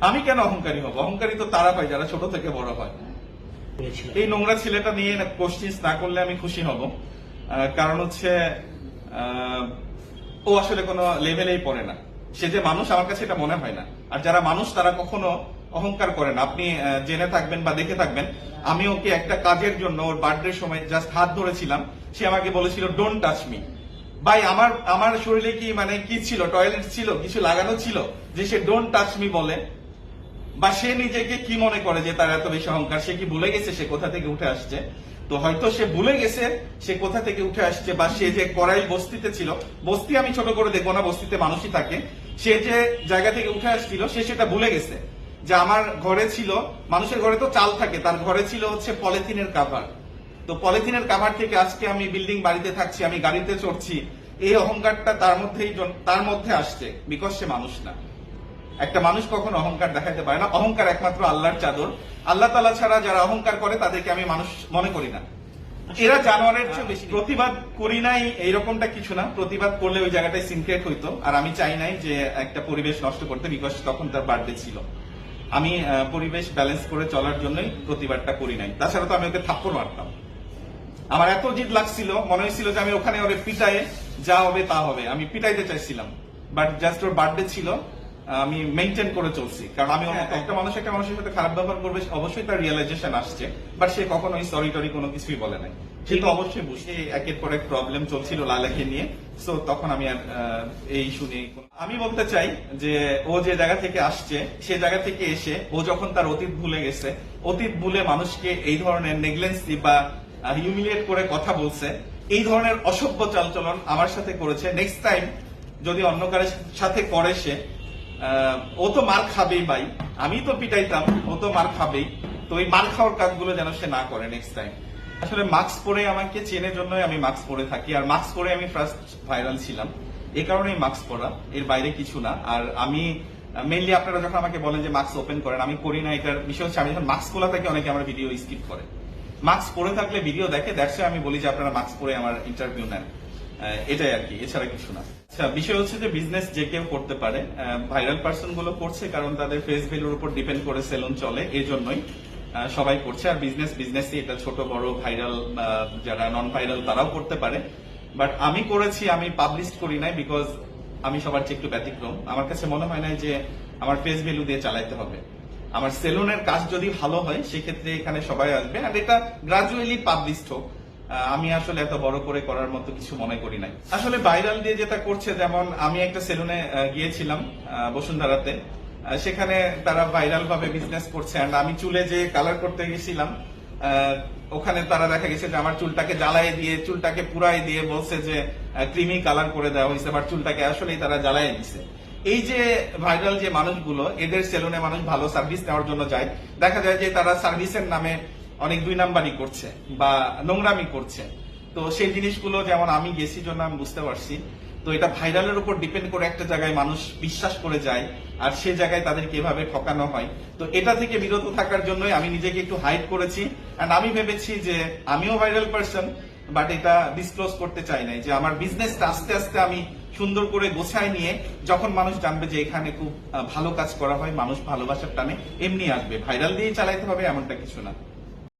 আমি কেন অহংকারী হব? অহংকারী তো তারা পাই যারা ছোট থেকে বড় হয়। এই নোংরা ছেলেটা নিয়ে কোশ্চিন্স না করলে আমি খুশি হব। কারণ হচ্ছে ও আসলে কোনো লেভেলেই পড়ে না। সে যে মানুষ, আমার কাছে এটা মনে হয় না। আর যারা মানুষ, তারা কখনো অহংকার করে না। আপনি জেনে থাকবেন বা দেখে থাকবেন, আমি ওকে একটা কাজের জন্য, ওর বার্থডে সময় জাস্ট হাত ধরেছিলাম। সে আমাকে বলেছিল ডোন্ট টাচ মি ভাই, আমার আমার শরীরে কি মানে কি ছিল? টয়লেট ছিল? কিছু লাগানো ছিল? যে সে ডোন্ট টাচ মি বলে বা সে নিজেকে কি মনে করে যে তার এত বেশি অহংকার? সে কি ভুলে গেছে সে কোথা থেকে উঠে আসছে? তো হয়তো সে ভুলে গেছে সে কোথা থেকে উঠে আসছে বা সে যে করাইল বস্তিতে ছিল, বস্তি আমি ছোট করে দেখব না, বস্তিতে মানুষই থাকে। সে যে জায়গা থেকে উঠে আসছিল, সে সেটা ভুলে গেছে। যে আমার ঘরে ছিল, মানুষের ঘরে তো চাল থাকে, তার ঘরে ছিল হচ্ছে পলিথিনের কাভার। তো পলিথিনের কাভার থেকে আজকে আমি বিল্ডিং বাড়িতে থাকছি, আমি গাড়িতে চড়ছি, এই অহংকারটা তার মধ্যেই তার মধ্যে আসছে বিকজ সে মানুষ না। একটা মানুষ কখনো অহংকার দেখাতে পারে না। অহংকার একমাত্র আল্লাহর চাদর। আল্লাহ তালা ছাড়া যারা অহংকার করে, তাদেরকে আমি মানুষ মনে করি না। এরা জানোয়ারের চেয়ে বেশি। প্রতিবাদ করি নাই, এইরকমটা কিছু না। প্রতিবাদ করলে ওই জায়গাটায় সিনক্রেট হইতো। আর আমি চাই নাই যে একটা পরিবেশ নষ্ট করতে বিকজ তখন তার বার্থডে ছিল। আমি পরিবেশ ব্যালেন্স করে চলার জন্যই প্রতিবাদটা করি নাই। তাছাড়া তো আমি ওকে থাপ্পড় মারতাম। আমার এত জিদ লাগছিল, মনে হয়েছিল যে আমি ওখানে ওরে পিটায়ে যা হবে তা হবে। আমি পিটাইতে চাইছিলাম। বাট জাস্ট ওর বার্থডে ছিল আমি মেনটেন করে চলছি। কারণ আমি একটা মানুষ একটা মানুষের সাথে খারাপ ব্যবহার করবে অবশ্যই তার রিয়েলাইজেশন আসছে। বাট সে কখনোই সরি টরি কোনো কিছুই বলে নাই। সে তো অবশ্যই বুঝে একের পর এক প্রবলেম চলছিল লালাকে নিয়ে। সো তখন আমি আর এই শুনে আমি বলতে চাই যে ও যে জায়গা থেকে আসছে সে জায়গা থেকে এসে ও যখন তার অতীত ভুলে গেছে অতীত ভুলে মানুষকে এই ধরনের নেগলেন্সি বা হিউমিলিয়েট করে কথা বলছে এই ধরনের অসভ্য চালচলন আমার সাথে করেছে। নেক্সট টাইম যদি অন্য কারোর সাথে করে সে ও তো মার খাবেই ভাই। আমি তো পিটাইতাম, ও তো মার খাবেই। তো এই মার খাওয়ার কাজগুলো যেন সে না করে নেক্সট টাইম আসলে মাস্ক পরে আমাকে চেনের জন্যই আমি মাস্ক পরে থাকি। আর মাস্ক পরে আমি ফার্স্ট ভাইরাল ছিলাম। এই কারণেই মাস্ক পরা। এর বাইরে কিছু না। আর আমি মেইনলি আপনারা যখন আমাকে বলেন যে মাস্ক ওপেন করেন, আমি করি না। এটার বিষয় হচ্ছে, আমি যখন মাস্ক খোলা থাকি, অনেকে আমার ভিডিও স্কিপ করে। মাস্ক পরে থাকলে ভিডিও দেখে দ্যাটস আমি বলি যে আপনারা মাস্ক পরে আমার ইন্টারভিউ নেন। এটাই আর কি, এছাড়া কিছু না। আচ্ছা বিষয় হচ্ছে যে বিজনেস যে কেউ করতে পারে ভাইরাল পার্সনগুলো করছে কারণ তাদের ফেস ভ্যালুর উপর ডিপেন্ড করে সেলুন চলে এই জন্যই সবাই করছে। আর বিজনেস বিজনেসই এটা ছোট, বড় ভাইরাল যারা নন ভাইরাল তারাও করতে পারে। বাট আমি করেছি, আমি পাবলিশ করি নাই বিকজ আমি সবার চেয়ে একটু ব্যতিক্রম। আমার কাছে মনে হয় না যে আমার ফেস ভ্যালু দিয়ে চালাইতে হবে। আমার সেলুনের কাজ যদি ভালো হয়, সেক্ষেত্রে এখানে সবাই আসবে। আর এটা গ্রাজুয়ালি পাবলিশড হোক। আমি আসলে এত বড় করে করার মতো কিছু মনে করি নাই। আসলে ভাইরাল দিয়ে যেটা করছে, যেমন আমি একটা সেলুনে গিয়েছিলাম বসুন্ধরাতে। সেখানে তারা ভাইরাল ভাবে বিজনেস করছে। And আমি চুলে যে কালার করতে গেছিলাম ওখানে তারা দেখা গেছে যে আমার চুলটাকে জ্বালায় দিয়ে, চুলটাকে পুরাই দিয়ে বলছে যে ক্রিমি কালার করে দেওয়া হয়েছে বাট চুলটাকে আসলেই তারা জ্বালায় দিছে। এই যে ভাইরাল যে মানুষগুলো, এদের সেলুনে মানুষ ভালো সার্ভিস নেওয়ার জন্য যায়। দেখা যায় যে তারা সার্ভিসের নামে অনেক দুই নাম্বারই করছে বা নোংরামি করছে। তো সেই জিনিসগুলো যেমন আমি গেছি জন্য আমি বুঝতে পারছি, তো এটা ভাইরালের উপর ডিপেন্ড করে একটা জায়গায় মানুষ বিশ্বাস করে যায় আর সে জায়গায় তাদেরকে এভাবে ঠকানো হয়। তো এটা থেকে বিরত থাকার জন্যই আমি নিজেকে একটু হাইড করেছি এন্ড আমি ভেবেছি যে আমিও ভাইরাল পার্সন বাট এটা ডিসক্লোজ করতে চাই নাই যে আমার বিজনেসটা আস্তে আস্তে আমি সুন্দর করে গোছায় নিয়ে যখন মানুষ জানবে যে এখানে খুব ভালো কাজ করা হয়, মানুষ ভালোবাসার টানে এমনি আসবে। ভাইরাল দিয়েই চালাইতে হবে এমনটা কিছু না।